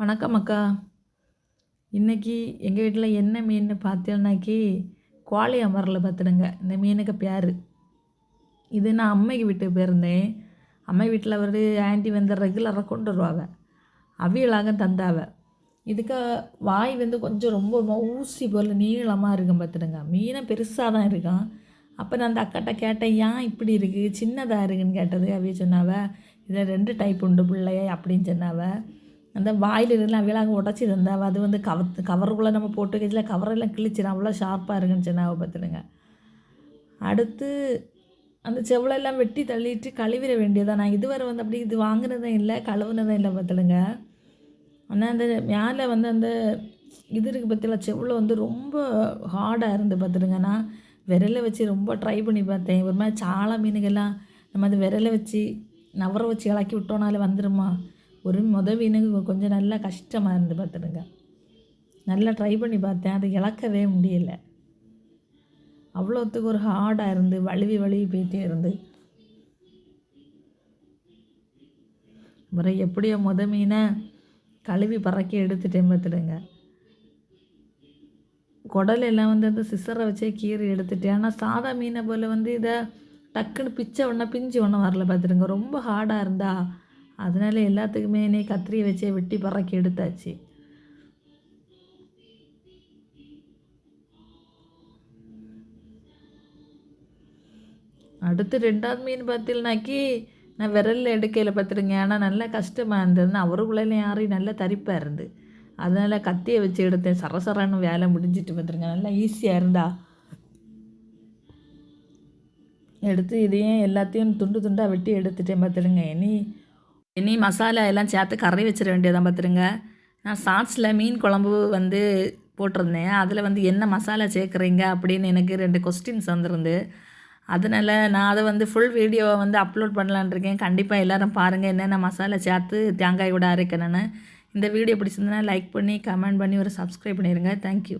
வணக்கம் அக்கா. இன்றைக்கி எங்கள் வீட்டில் என்ன மீன் பார்த்தேன்னாக்கி கோழி அமரில் பார்த்துடுங்க. இந்த மீனுக்கு பேர். இது நான் அம்மைக்கு வீட்டுக்கு போயிருந்தேன். அம்மை வீட்டில் அவர் ஆண்டி வந்து ரெகுலராக கொண்டு வருவாங்க. அவியலாக தந்தாவ. இதுக்கு வாய் வந்து கொஞ்சம் ரொம்ப ஊசி போல் நீளமாக இருக்கும் பார்த்துடுங்க. மீனை பெருசாக தான் இருக்கும். அப்போ நான் அந்த அக்காட்ட கேட்டேன் ஏன் இப்படி இருக்குது சின்னதாக இருக்குன்னு கேட்டது. அவிய சொன்னாவ இதில் ரெண்டு டைப் உண்டு பிள்ளைய அப்படின்னு சொன்னாவ. அந்த வாயில் இருந்தெல்லாம் அவியலாக உடச்சி தந்தாவ அது வந்து கவர் கவருக்குள்ளே நம்ம போட்டு வைக்கல கவரெல்லாம் கிழிச்சிடும் அவ்வளோ ஷார்ப்பாக இருக்குன்னு சொன்னாவை பார்த்துடுங்க. அடுத்து அந்த செவ்வளெல்லாம் வெட்டி தள்ளிட்டு கழுவிட வேண்டியதான் நான் இதுவரை வந்து அப்படி இது வாங்கினதும் இல்லை கழுவுனதும் இல்லை பார்த்துடுங்க. ஆனால் அந்த மேலே வந்து அந்த இது இருக்குது பற்றில செவ்வளோ வந்து ரொம்ப ஹார்டாக இருந்து பார்த்துடுங்க. நான் விரலை வச்சு ரொம்ப ட்ரை பண்ணி பார்த்தேன். ஒரு மாதிரி சாலை மீனுகள்லாம் நம்ம அது விரலை வச்சு நவர வச்சு இலக்கி விட்டோனாலே வந்துடுமா ஒரு முத மீனுக்கு கொஞ்சம் நல்லா கஷ்டமாக இருந்து பார்த்துடுங்க. நல்லா ட்ரை பண்ணி பார்த்தேன். அதை இழக்கவே முடியலை. அவ்வளோத்துக்கு ஒரு ஹார்டாக இருந்து வழுவி வழுவி போயிட்டே இருந்து. அப்புறம் எப்படியோ முத மீனை கழுவி பறக்கி எடுத்துட்டேன் பார்த்துடுங்க. குடல் எல்லாம் வந்து அந்த சிசரை வச்சே கீறி எடுத்துட்டேன். ஆனால் சாதா மீனை போல் வந்து இதை டக்குன்னு பிச்சை ஒன்றா பிஞ்சு ஒன்றும் வரல பார்த்துடுங்க. ரொம்ப ஹார்டாக இருந்தால் அதனால எல்லாத்துக்குமே என்னை கத்திரியை வச்சே வெட்டி பறக்கி எடுத்தாச்சு. அடுத்து ரெண்டாவது மீன் பார்த்தீங்கன்னாக்கி நான் விரலில் எடுக்கையில் பார்த்துருங்க ஆனால் நல்லா கஷ்டமாக இருந்ததுன்னு அவருக்குள்ளே யாரையும் நல்லா தரிப்பாக இருந்து. அதனால் கத்தியை வச்சு எடுத்தேன். சரசரன்னு வேலை முடிஞ்சிட்டு பார்த்துருங்க நல்லா ஈஸியாக இருந்தா. எடுத்து இதையும் எல்லாத்தையும் துண்டு துண்டாக வெட்டி எடுத்துட்டேன் பார்த்துருங்க இனி இனி மசாலா எல்லாம் சேர்த்து கறி வச்சிட வேண்டியதான் பார்த்துருங்க நான் சாட்ஸில் மீன் குழம்பு வந்து போட்டிருந்தேன். அதில் வந்து என்ன மசாலா சேர்க்குறீங்க அப்படின்னு எனக்கு ரெண்டு கொஸ்டின்ஸ் வந்துருந்து. அதனால் நான் அதை வந்து ஃபுல் வீடியோவை வந்து அப்லோட் பண்ணலான்னு இருக்கேன். கண்டிப்பாக எல்லோரும் பாருங்கள் என்னென்ன மசாலா சேர்த்து தேங்காய் கூட அரைக்கணும்னு. இந்த வீடியோ பிடிச்சிருந்தனா லைக் பண்ணி கமெண்ட் பண்ணி ஒரு சப்ஸ்கிரைப் பண்ணிடுங்க தேங்க்யூ